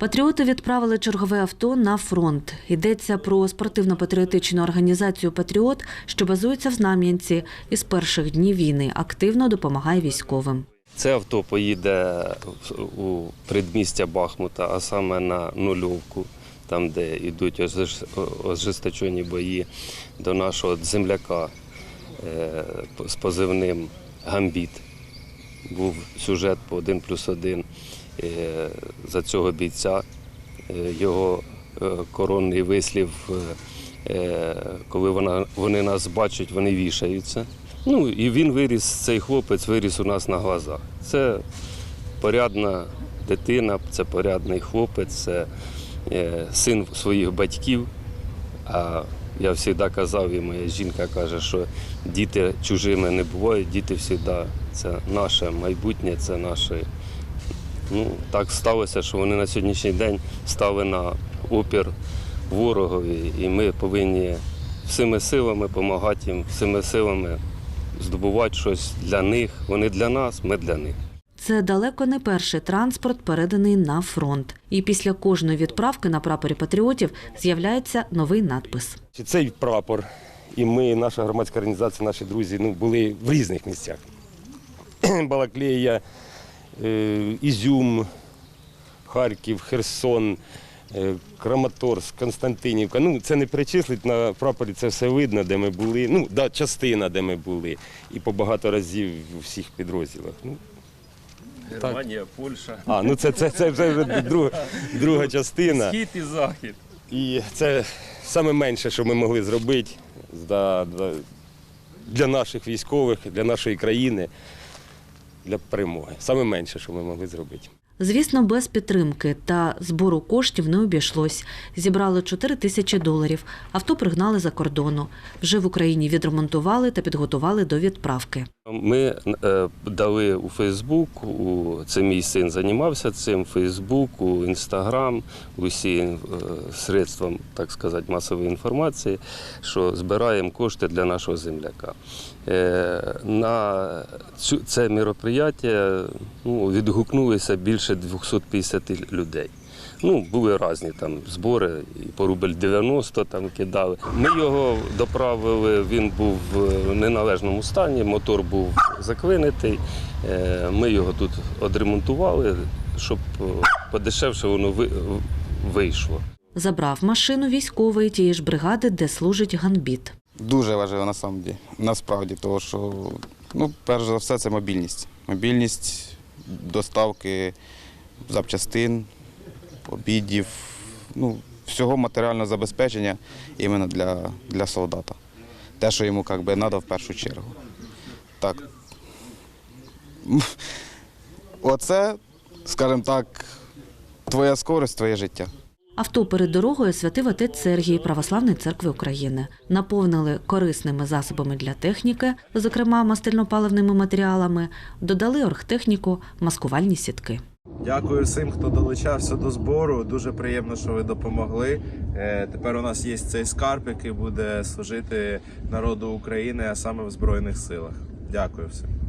Патріоти відправили чергове авто на фронт. Йдеться про спортивно-патріотичну організацію Патріот, що базується в Знам'янці і з перших днів війни активно допомагає військовим. Це авто поїде у предмістя Бахмута, а саме на нульовку, там, де йдуть ожесточені бої до нашого земляка е, з позивним Гамбіт. Був сюжет по 1 плюс 1 за цього бійця. Е, Його е, коронний вислів, е, е, коли вони нас бачать, вони вішаються. Ну і він виріс, цей хлопець виріс у нас на глазах. Це порядна дитина, це порядний хлопець, це е, син своїх батьків. А я завжди казав, і моя жінка каже, що діти чужими не бувають, діти завжди це наше майбутнє, це наше. Ну, так сталося, що вони на сьогоднішній день стали на опір ворогові, і ми повинні всіми силами допомагати їм, всіми силами здобувати щось для них. Вони для нас, ми для них. Це далеко не перший транспорт, переданий на фронт. І після кожної відправки на прапорі патріотів з'являється новий надпис. Цей прапор, і ми, наша громадська організація, наші друзі, ну, були в різних місцях. Балаклея, е, Ізюм, Харків, Херсон, е, Краматорськ, Константинівка. Ну, це не перечислить на прапорі, це все видно, де ми були. Ну, да, частина, де ми були. І по багато разів у всіх підрозділах. Ну, Германія, Польща, а, ну це, це, це вже друга, друга частина. схід і захід. І це саме менше, що ми могли зробити для, для, для наших військових, для нашої країни, для перемоги. Саме менше, що ми могли зробити. Звісно, без підтримки та збору коштів не обійшлось. Зібрали 4 тисячі доларів. Авто пригнали за кордону. Вже в Україні відремонтували та підготували до відправки. Ми е, дали у Фейсбук, це мій син займався цим, Фейсбук, Інстаграм, усі е, средства, так сказати, масової інформації, що збираємо кошти для нашого земляка. Е, на це мероприятие ну, відгукнулися більше 250 людей. Ну, були різні там збори, і по рубль 90 там кидали. Ми його доправили, він був в неналежному стані, мотор був заклинитий. Е, Ми його тут одремонтували, щоб е, подешевше воно вийшло. Забрав машину військової тієї ж бригади, де служить ганбіт. Дуже важливо насправді, насправді, тому що, ну, перш за все, це мобільність. Мобільність доставки запчастин, обідів, ну, всього матеріального забезпечення іменно для, для солдата. Те, що йому як би, треба в першу чергу. Так. Оце, скажімо так, твоя скорість, твоє життя. Авто перед дорогою святив отець Сергій Православної церкви України. Наповнили корисними засобами для техніки, зокрема мастильно-паливними матеріалами, додали оргтехніку, маскувальні сітки. Дякую всім, хто долучався до збору. Дуже приємно, що ви допомогли. Е, Тепер у нас є цей скарб, який буде служити народу України, а саме в Збройних силах. Дякую всім.